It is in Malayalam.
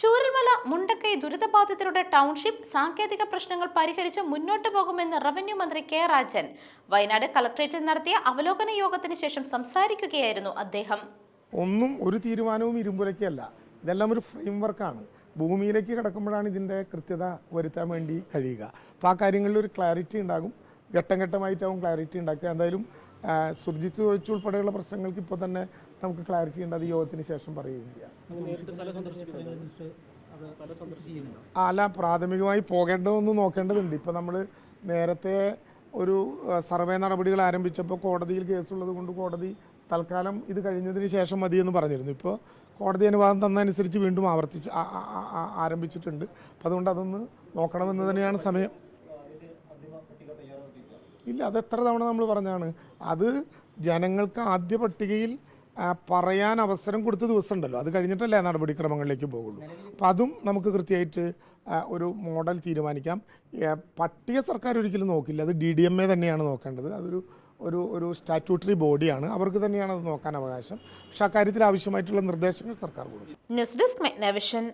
ചൂരൽമല മുണ്ടക്കൈ ദുരിതബാധിതരുടെ ടൗൺഷിപ്പ് സാങ്കേതിക പ്രശ്നങ്ങൾ പരിഹരിച്ച് മുന്നോട്ട് പോകുമെന്ന് റവന്യൂ മന്ത്രി കെ രാജൻ. വയനാട് കളക്ട്രേറ്റിൽ നടത്തിയ അവലോകന യോഗത്തിന് ശേഷം സംസാരിക്കുകയായിരുന്നു അദ്ദേഹം. ഒന്നും ഒരു തീരുമാനവും ഇരുമ്പുരയ്ക്കല്ല. ഇതെല്ലാം ഒരു ഫ്രെയിം വർക്കാണ് ഭൂമിയിലേക്ക് കിടക്കുമ്പോഴാണ് ഇതിന്റെ കൃത്യത വരുത്താൻ വേണ്ടി കഴിയുക. അപ്പോൾ ആ കാര്യങ്ങളിൽ ഒരു ക്ലാരിറ്റി ഉണ്ടാകും. ഘട്ടം ഘട്ടമായിട്ടാവും ക്ലാരിറ്റി ഉണ്ടാക്കുക. എന്തായാലും സുർജിത്ത് ചോദിച്ചു ഉൾപ്പെടെയുള്ള പ്രശ്നങ്ങൾക്ക് ഇപ്പോൾ തന്നെ നമുക്ക് ക്ലാരിറ്റി ഉണ്ട്. അത് യോഗത്തിന് ശേഷം പറയുകയും ചെയ്യാം. ആ, അല്ല പ്രാഥമികമായി പോകേണ്ടതൊന്നും നോക്കേണ്ടതുണ്ട്. ഇപ്പോൾ നമ്മൾ നേരത്തെ ഒരു സർവേ നടപടികൾ ആരംഭിച്ചപ്പോൾ കോടതിയിൽ കേസുള്ളത് കൊണ്ട് കോടതി തൽക്കാലം ഇത് കഴിഞ്ഞതിന് ശേഷം മതിയെന്ന് പറഞ്ഞിരുന്നു. ഇപ്പോൾ കോടതി അനുവാദം തന്നതനുസരിച്ച് വീണ്ടും ആവർത്തിച്ച് ആരംഭിച്ചിട്ടുണ്ട്. അപ്പം അതുകൊണ്ട് അതൊന്ന് നോക്കണമെന്ന് തന്നെയാണ് സമയം. ഇല്ല അത് എത്ര തവണ നമ്മൾ പറഞ്ഞാണ് അത് ജനങ്ങൾക്ക് ആദ്യ പട്ടികയിൽ പറയാൻ അവസരം കൊടുത്ത ദിവസം ഉണ്ടല്ലോ അത് കഴിഞ്ഞിട്ടല്ലേ നടപടിക്രമങ്ങളിലേക്ക് പോകുള്ളൂ. അപ്പം അതും നമുക്ക് കൃത്യമായിട്ട് ഒരു മോഡൽ തീരുമാനിക്കാം. പട്ടിക സർക്കാർ ഒരിക്കലും നോക്കില്ല. അത് ഡി ഡി എം എ തന്നെയാണ് നോക്കേണ്ടത്. അതൊരു ഒരു ഒരു സ്റ്റാറ്റ്യൂട്ടറി ബോഡിയാണ്. അവർക്ക് തന്നെയാണ് അത് നോക്കാൻ അവകാശം. പക്ഷെ അക്കാര്യത്തിൽ ആവശ്യമായിട്ടുള്ള നിർദ്ദേശങ്ങൾ സർക്കാർ കൊടുക്കും. News desk Magnavision.